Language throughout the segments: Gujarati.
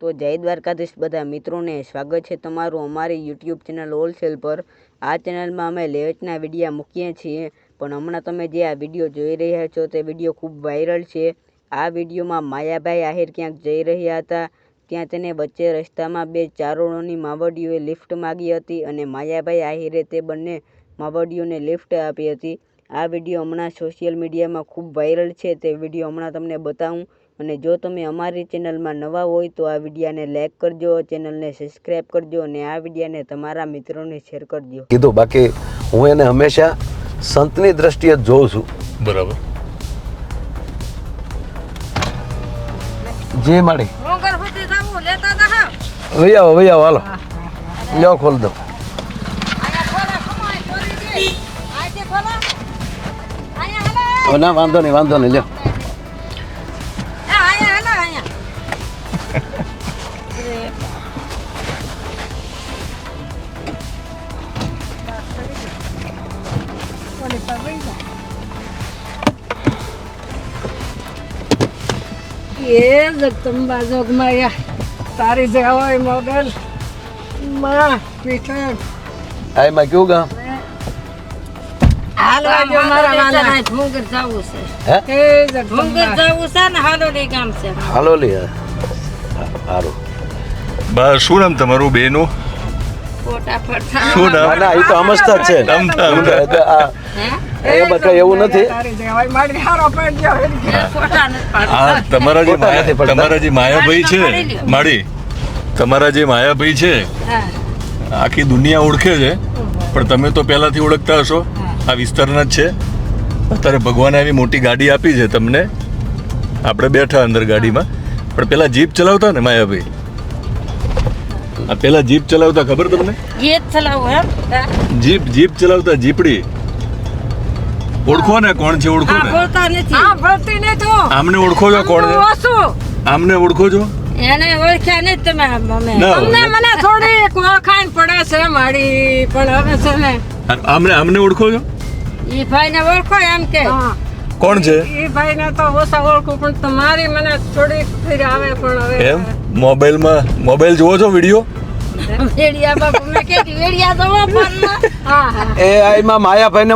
તો જય દ્વારકાધીશ બધા મિત્રોને સ્વાગત છે તમારું અમારી યુટ્યુબ ચેનલ હોલસેલ પર. આ ચેનલમાં અમે લેવેચના વિડીયા મૂકીએ છીએ, પણ હમણાં તમે જે આ વીડિયો જોઈ રહ્યા છો તે વીડિયો ખૂબ વાયરલ છે. આ વિડીયોમાં માયાભાઈ આહિર ક્યાંક જઈ રહ્યા હતા, ત્યાં તેને વચ્ચે રસ્તામાં બે ચારોળોની માવડીઓએ લિફ્ટ માગી હતી અને માયાભાઈ આહિરે તે બંને માવડીઓને લિફ્ટ આપી હતી. આ વીડિયો હમણાં સોશિયલ મીડિયામાં ખૂબ વાયરલ છે, તે વીડિયો હમણાં તમને બતાવું. અને જો તમે અમારી ચેનલમાં નવા હોય તો આ વિડીયાને લાઈક કરજો ચેનલને સબસ્ક્રાઈબ કરજો અને આ વિડીયાને તમારા મિત્રોને શેર કરજો. કીધું બાકી હું એને હંમેશા સંતની દ્રષ્ટિએ જોઉં છું. બરાબર. જે માડી. વહી આવો વહી આવો હાલો. લ્યો ખોલ દો. ના વાંધો નહીં વાંધો નહીં લ્યો. એ જગદંબા જોગમાયા તારી જવાય મોગલ. માં પીઠણ. આયમાં કયું ગામ? હાલો જો મારા વાલા. ભૂંગર જવું છે. હે? ભૂંગર જગદંબા છે ને હાલોડી ગામ છે. હાલો લી સારું બા શું નામ તમારું બેનું? ફોટા શું નામ? ના એ તો અમસ્તા છે તો એ બધા એવું નથી. તમારા જે માયા- તમારા જે માયાભાઈ છે માડી તમારા જે માયાભાઈ છે આખી દુનિયા ઓળખે છે પણ તમે તો પહેલાથી ઓળખતા હશો. આ વિસ્તારના જ છે. અત્યારે ભગવાને આવી મોટી ગાડી આપી છે તમને. આપણે બેઠા અંદર ગાડીમાં. પણ પેલા જીપ ચલાવતા ને માયાભાઈ? આ પેલા જીપ ચલાવતા ખબર તમને? જીપ જીપ ચલાવતા જીપડી. ઓળખો ને કોણ છે ઓળખો ને? બોલતા નથી. હા ભરતી ને તો આમને ઓળખો છો કોણ છે. આમને ઓળખો છો? એને ઓળખ્યા નહીં તમે અમે. તમને મને થોડી ઓળખાણ પડે છે મારી પણ હવે છે ને આમને આમને ઓળખો છો? ઈ ભાઈ ને ઓળખો એમ કે. હા. કોણ છે? ઈ ભાઈ ને તો ઓછા ઓળખું પણ તમારી મને થોડી ફીર આવે પણ હવે એમ? મોબાઈલમાં મોબાઈલ જોવો છો વીડિયો? વેડિયા બાપુ મેં કીધું વેડિયા તો ફોનમાં હા હા. એ આ એમાં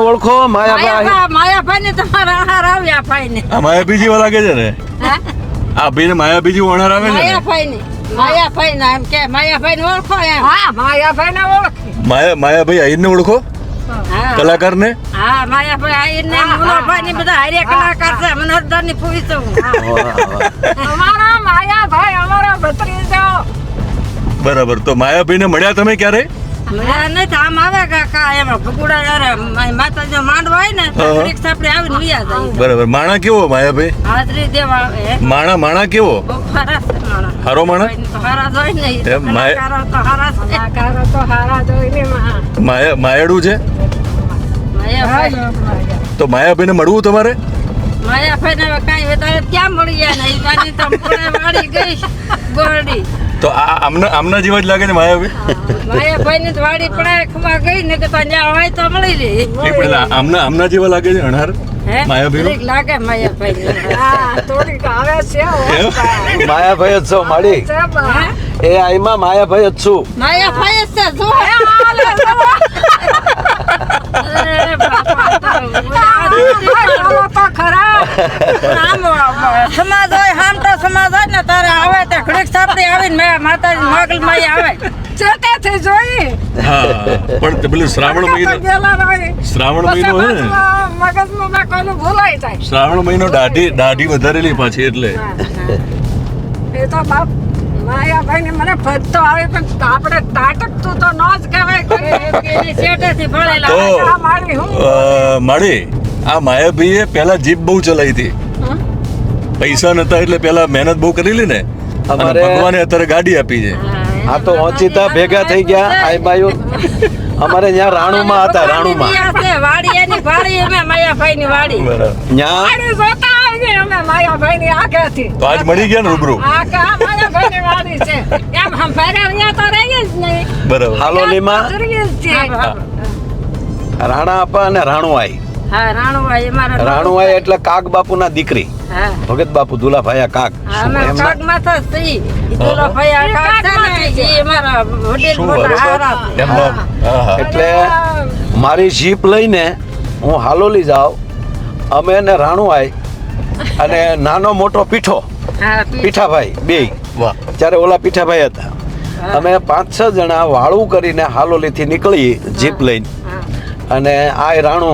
ઓળખો માયાભાઈ માયાભાઈ ને તમારા આહાર આવ્યા ભાઈ ને આ છે ને? આ ભાઈને માયાબીજી ઓણર આવે ને માયાભાઈ ને? માયાભાઈ ના એમ કે માયાભાઈ ને ઓળખો એમ. હા માયાભાઈ ને ઓળખી. માયા માયાભાઈ આહિરને ઓળખો? હા. કલાકારને? હા માયાભાઈ આયર ને મુનાભાઈ ને બધા હારે કલાકાર છે. મનોહરદારની પૂરી છું અમારા માયાભાઈ અમારા બરાબર. તો માયાભાઈને મળ્યા તમે ક્યારે? નથી આમ આવે કાકા એમાં ભગુડા યાર માતાજી માંડવા હોય ને. રીક્ષા આપણે આવીને વિયા જાય બરાબર. માણા કેવો માયાભાઈ? હાજરી દેવા આવે. માણા માણા કેવો? હારો માણા? હારા ને એમ માય- તો હારા તો હારા જોઈને માં માયા માયાડું છે? તો માયાભાઈને મળવું તમારે? માયાભાઈ ને કાંઈ વધારે ક્યાં મળી જાય ને? વાળી ગઈ ગોરડી. તો આ આમના આમના જેવા જ લાગે ને માયાભાઈ? માયાભાઈ ની તો વાડી પડાય ખુમા ગઈ ને કે ત્યાં હોય તો મળી લે. એ પણ આમના આમના જેવા લાગે છે અણહાર? હે? લાગે માયાભાઈ. હા થોડીક આવે છે માયાભાઈ જ છો માડી. એ આઈમાં માયાભાઈ જ છું. માયાભાઈ જ છે જો બાપા ચાલો તો ખરા આમ સમાજ હોય હામ તો સમાજ હોય ને તારે આવે તે ઘડીક સાપડી આવીને મેં માતાજી મોગલ માઈ આવે. ચેતેથી જોઈ. હા પણ તે પેલું શ્રાવણ મહિનો શ્રાવણ મહિનો હે મગજમાં ના કોઈનું ભૂલાઈ જાય. શ્રાવણ મહિનો દાઢી દાઢી વધારેલી પાછી એટલે. એ તો બાપ માયાભાઈ ને મને ભજતો આવે પણ આપણે તાટક તું તો ન જ કહેવાય. માળી? આ માયાભાઈએ પહેલા જીપ બહુ ચલાવી હતી. પૈસા નતા એટલે પહેલા મહેનત બહુ કરેલી ને. અમારે- ભગવાને અત્યારે ગાડી આપી છે. આ તો ઓચિતા ભેગા થઈ ગયા આઈ બાયો. અમારે ત્યાં રાણુમાં હતા રાણુમાં. વાડી એની વાડી અમે માયાભાઈ ની વાડી. બરાબર. ત્યાં મારી જોતા આવીએ અમે માયાભાઈ ની આગેથી. તો આજ મળી ગયા ને રૂબરૂ? આ કા માયાભાઈ ની વાડી છે. એમ હંભારે અહીંયા તો રહીએ જ નહીં. બરાબર. હાલોલીમાં ગુજરીએ જ છીએ. હા, હા. રાણા આપા અને રાણુ આઈ હા રાણુભાઈ એટલે કાગ બાપુના દીકરી. ભગત બાપુ દુલાભાઈ કાગ. ને, એટલે મારી જીપ લઈને હું હાલોલી જાઉં. અમે ને રાણુભાઈ અને નાનો મોટો પીઠો પીઠાભાઈ બે. જ્યારે ત્યારે ઓલા પીઠાભાઈ હતા. અમે પાંચ છ જણા વાળું કરીને હાલોલીથી નીકળી જીપ લઈને. અને આ રાણુ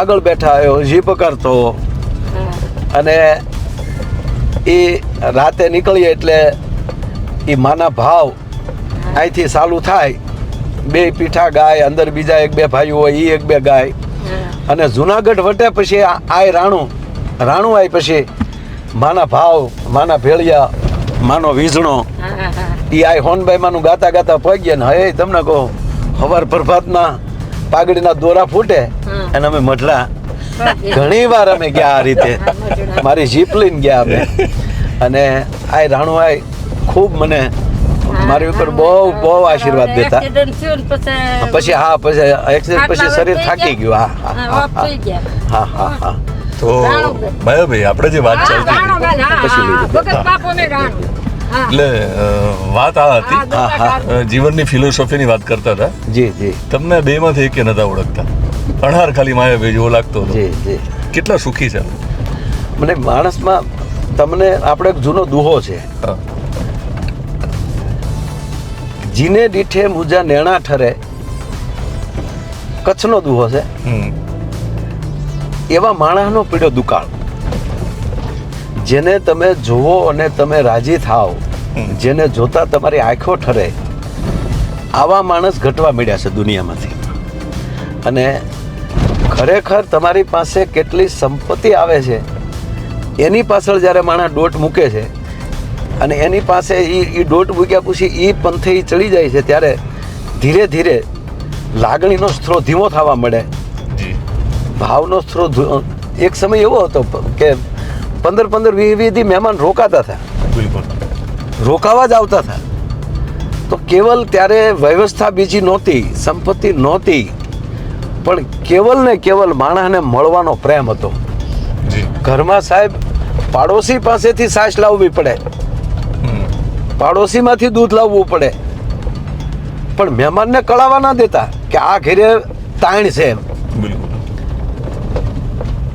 આગળ બેઠા આવ્યો જીપ કરતો અને એ રાતે નીકળીએ એટલે એ માના ભાવ અહીંથી ચાલુ થાય બે પીઠા ગાય, અંદર બીજા એક બે ભાઈઓ હોય એ એક બે ગાય અને જુનાગઢ વટે પછી આય રાણુ રાણુ આય પછી માના ભાવ, માના ભેળિયા, માનો વીજણો. એ આય હોનભાઈ માનું ગાતા ગાતા પગ્યા ને, હે, તમને કહો, હવાર પ્રભાતના પાઘડીના દોરા ફૂટે. અને અમે મઢલા. ઘણી વાર અમે ગયા આ રીતે. મારી જીપ લઈને ગયા અમે. અને આ રાણુ આય ખૂબ મને મારી ઉપર બહુ બહુ આશીર્વાદ દેતા. પછી પછી હા પછી એક્સિડન્ટ પછી શરીર થાકી ગયું? હા હા, હા હા હા હા હા તો ભાઈ ભાઈ આપણે જે વાત ચાલતી રાણુભાઈ, પછી. એટલે વાત આ હતી. હા, હા. જીવનની ફિલોસોફીની વાત કરતા હતા. જી જી. તમને બે માંથી એકે નતા ઓળખતા? અણહાર ખાલી માયા ભેજ એવો લાગતો જી જી. કેટલા સુખી છે. મને માણસમાં તમને આપણે એક જૂનો દુહો છે. જીને દીઠે મુજા નેણા ઠરે કચ્છનો દુહો છે. એવા માણસનો પીડ્યો દુકાળ. જેને તમે જુઓ અને તમે રાજી થાવ જેને જોતા તમારી આંખો ઠરે આવા માણસ ઘટવા મળ્યા છે દુનિયામાંથી. અને ખરેખર તમારી પાસે કેટલી સંપત્તિ આવે છે? એની પાછળ જ્યારે માણસ દોટ મૂકે છે અને એની પાસે એ એ દોટ મૂક્યા પછી એ પંથે એ ચડી જાય છે ત્યારે ધીરે ધીરે લાગણીનો સ્ત્રોત ધીમો થવા મળે. ભાવનો સ્ત્રોત એક સમય એવો હતો કે પંદર પંદર વીસ વીસથી મહેમાન રોકાતા હતા. બિલકુલ. રોકાવા જ આવતા હતા. તો કેવલ ત્યારે વ્યવસ્થા બીજી નહોતી સંપત્તિ નહોતી. પણ કેવલ ને કેવલ માણસને મળવાનો પ્રેમ હતો. ઘરમાં સાહેબ પાડોશી પાસેથી સાસ લાવવી પડે. પાડોશીમાંથી દૂધ લાવવું પડે. પણ મહેમાનને કળાવા ના દેતા કે આ ઘેરે તાણ છે એમ.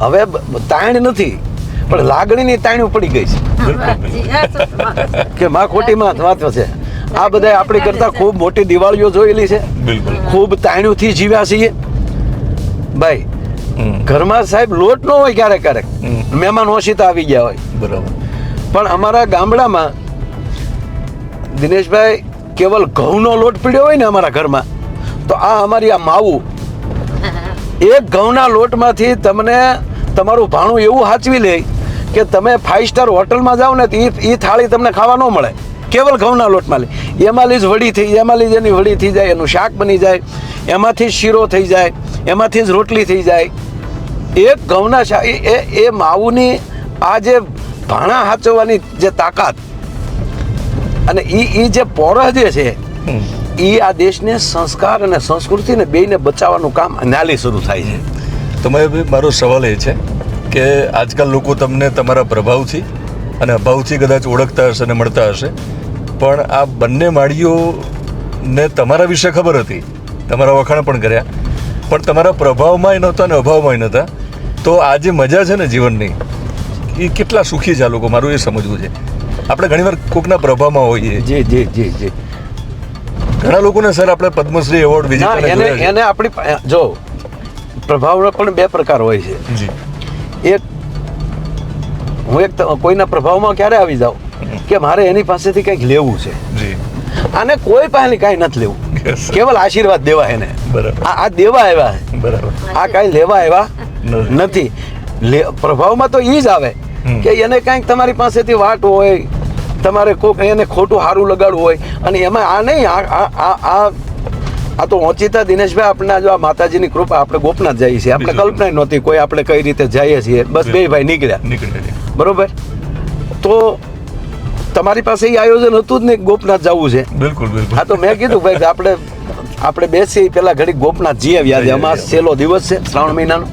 હવે તાણ નથી પણ લાગણીની તાણી પડી ગઈ છે. કે માં ખોટી માં વાત છે. આ બધા આપણી કરતા ખૂબ મોટી દિવાળીઓ જોયેલી છે. ખૂબ તાણ્યુંથી જીવ્યા છીએ. ભાઈ ઘરમાં સાહેબ લોટ ન હોય ક્યારેક ક્યારેક. હમ. મહેમાન ઓછીતા આવી ગયા હોય. બરાબર. પણ અમારા ગામડામાં દિનેશભાઈ કેવલ ઘઉંનો લોટ પીડ્યો હોય ને અમારા ઘરમાં તો આ અમારી આ માવું એક ઘઉંના લોટમાંથી તમને તમારું ભાણું એવું સાચવી લે કે તમે ફાઇવ સ્ટાર હોટલમાં જાઓ ને તો એ થાળી તમને ખાવા ન મળે. કેવલ ઘઉંના લોટમાં લે. એમાં લીજ વડી થઈ એમાં લીજ એની વડી થઈ જાય એનું શાક બની જાય એમાંથી શીરો થઈ જાય એમાંથી જ રોટલી થઈ જાય. એક ઘઉંના એ એ- માવુની આ જે ભાણા હાચવવાની જે તાકાત અને એ એ જે પોરહ જે છે એ આ દેશને સંસ્કાર અને સંસ્કૃતિને બેયને બચાવવાનું કામ નાલી શરૂ થાય છે. તમારે મારો સવાલ એ છે કે આજકાલ લોકો તમને તમારા પ્રભાવથી અને અભાવથી કદાચ ઓળખતા હશે અને મળતા હશે પણ આ બંને માળીઓને તમારા વિશે ખબર હતી. તમારા વખાણ પણ કર્યા. પણ તમારા પ્રભાવમાંય નહોતા અને અભાવમાંય નહોતા. તો આ જે મજા છે ને જીવનની એ કેટલા સુખી છે આ લોકો મારું એ સમજવું છે. આપણે ઘણીવાર કોકના પ્રભાવમાં હોઈએ. જી જી જી જી. ઘણા લોકોને સર આપણે પદ્મશ્રી એવોર્ડ વિજેતા એને એને આપણી જો પ્રભાવના પણ બે પ્રકાર હોય છે. જી. એક હું એક કોઈના પ્રભાવમાં ક્યારે આવી જાઉં કે મારે એની પાસેથી કંઈક લેવું છે? જી. આને કોઈ પાસેથી કાંઈ નથી લેવું. કેવલ આશીર્વાદ દેવા એને. બરાબર. આ દેવા આવ્યા. બરાબર. આ કાંઈ લેવા આવ્યા નથી. પ્રભાવમાં તો એ જ આવે કે એને કાંઈક તમારી પાસેથી વાટ હોય તમારે કોક એને ખોટું સારું લગાડવું હોય અને એમાં આ નહીં આ આ આ તો ઓચિતા દિનેશભાઈ આપણે જો આ માતાજીની કૃપા આપણે ગોપનાથ જઈએ છીએ. આપણે કલ્પના નહોતી કોઈ આપણે કઈ રીતે જઈએ છીએ. બસ બે ભાઈ નીકળ્યા. બરોબર? તો તમારી પાસે એ આયોજન હતું જ નહીં ગોપનાથ જવું છે? બિલકુલ બિલકુલ. હા તો મેં કીધું ભાઈ કે આપણે આપણે બેસી પેલા ઘડી ગોપનાથ જી આવ્યા છે. અમાસ છેલ્લો દિવસ છે શ્રાવણ મહિનાનો.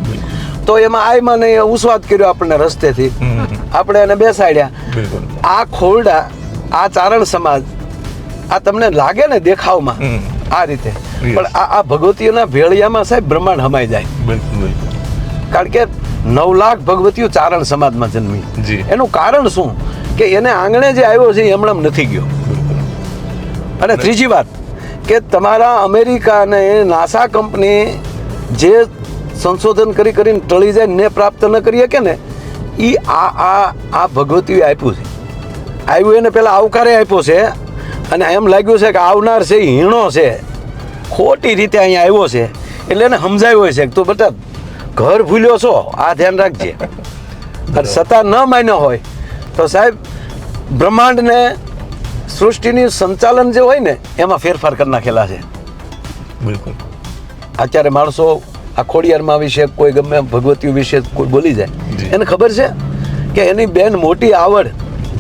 તો એમાં આય મને ઉસ્વાદ કર્યો આપણને રસ્તેથી. આપણે એને બેસાડ્યા. આ ખોરડા આ ચારણ સમાજ આ તમને લાગે ને દેખાવમાં? આ રીતે. પણ આ આ ભગવતીઓના ભેળિયામાં સાહેબ બ્રહ્માંડ હમાઈ જાય. કારણ કે નવ લાખ ભગવતીઓ ચારણ સમાજમાં જન્મી. એનું કારણ શું? કે એને આંગણે જે આવ્યો છે એ હમણાં નથી ગયો. અને ત્રીજી વાત કે તમારા અમેરિકા અને નાસા કંપની જે સંશોધન કરી કરીને ટળી જાય ને પ્રાપ્ત ન કરી શકે ને એ આ આ આ ભગવતીએ આપ્યું છે. આવ્યું એને પહેલાં આવકારે આપ્યો છે અને એમ લાગ્યું છે કે આવનાર છે હીણો છે. ખોટી રીતે અહીંયા આવ્યો છે. એટલે એને સમજાવ્યો છે કે તું બેટા ઘર ભૂલ્યો છો આ ધ્યાન રાખજે. અને છતાં ન માન્યો હોય તો સાહેબ બ્રહ્માંડને સૃષ્ટિની સંચાલન જે હોય ને એમાં ફેરફાર કરી નાખેલા છે. બિલકુલ. અત્યારે માણસો આ ખોડિયારમાં વિશે કોઈ ગમે ભગવતી ભગવતીઓ વિશે કોઈ બોલી જાય. એને ખબર છે કે એની બેન મોટી આવડ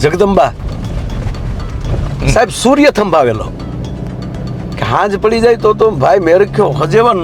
જગદંબા. સાહેબ સૂર્ય થંભાવેલો કે હાંજ પડી જાય તો તો ભાઈ મેરખ્યો હજેવન